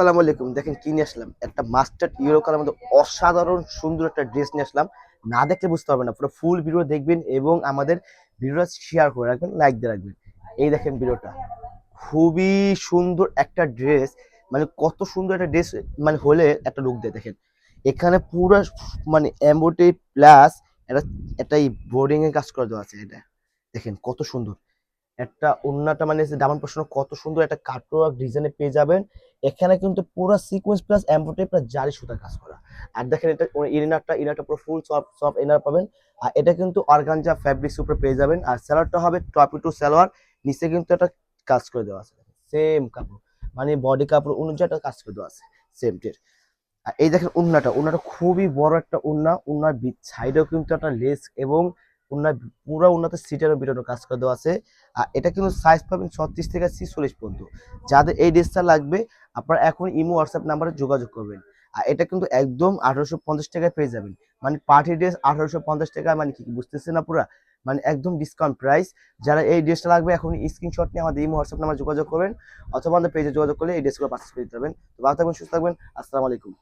আসসালামু আলাইকুম। দেখেন কি নিয়ে আসলাম? একটা মাস্টার্ড ইউরো কালার মধ্যে অসাধারণ সুন্দর একটা ড্রেস নিয়ে আসলাম। না দেখলে বুঝতে পারবেন না, পুরো ফুল ভিডিও দেখবেন এবং আমাদের ভিডিওটা শেয়ার করে রাখবেন লাইক দিয়ে রাখবেন। এই দেখেন ভিডিওটা খুবই সুন্দর একটা ড্রেস মানে কত সুন্দর একটা ড্রেস মানে হলে একটা লুক দেয়, দেখেন। এখানে পুরো মানে এম্বোটি প্লাস একটা একটা বোর্ডিং এর কাজ করে দেওয়া আছে, এটা। দেখেন কত সুন্দর। একটা অন্যটা মানে ডাবল পোর্শন, কত সুন্দর একটা কাটওয়ার্ক ডিজাইনে পেয়ে যাবেন। এখানে কিন্তু পুরো সিকোয়েন্স প্লাস এমব্রয়ডারি প্লাস জারি সুতার কাজ করা। আর দেখেন এটা ইনারটা ইনারটা পুরো ফুল সব সব ইনার পাবেন। আর এটা কিন্তু অর্গানজা ফ্যাব্রিক্স উপরে পেয়ে যাবেন। আর স্যালোয়ারটা হবে টপি টু সালোয়ার নিচে কিন্তু একটা কাজ করে দেওয়া আছে। সেম কাপড় মানে বডি কাপড় অনুযায়ী একটা কাজ করে দেওয়া আছে। সেম টের আর এই দেখেন উন্নাটা উন্নাটা খুবই বড় একটা উন্না। উন্নার সাইডেও কিন্তু একটা লেস এবং উন্নার পুরো উন্নাতে সিটের ভিতরে কাজ করে দেওয়া আছে। আর এটা কিন্তু সাইজ পাবেন ছত্রিশ থেকে ছিচল্লিশ পর্যন্ত। যাদের এই ড্রেসটা লাগবে, আপনারা এখন ইমো হোয়াটসঅ্যাপ নাম্বারে যোগাযোগ করবেন। আর এটা কিন্তু একদম আঠারোশো পঞ্চাশ টাকায় পেয়ে যাবেন। মানে পার্টি ড্রেস আঠারোশো পঞ্চাশ টাকা মানে কি বুঝতেছে না পুরা? মানে একদম ডিসকাউন্ট প্রাইস যারা এই ড্রেসটা লাগবে, এখন স্ক্রিনশট নিয়ে আমাদের ইমো হোয়াটসঅ্যাপ নাম্বার যোগাযোগ করবেন। অথবা আমাদের পেজে যোগাযোগ করলে এই ড্রেসগুলো পারচেস করে দিতে পারবেন। তো ভালো থাকবেন, সুস্থ থাকবেন। আসসালামু আলাইকুম।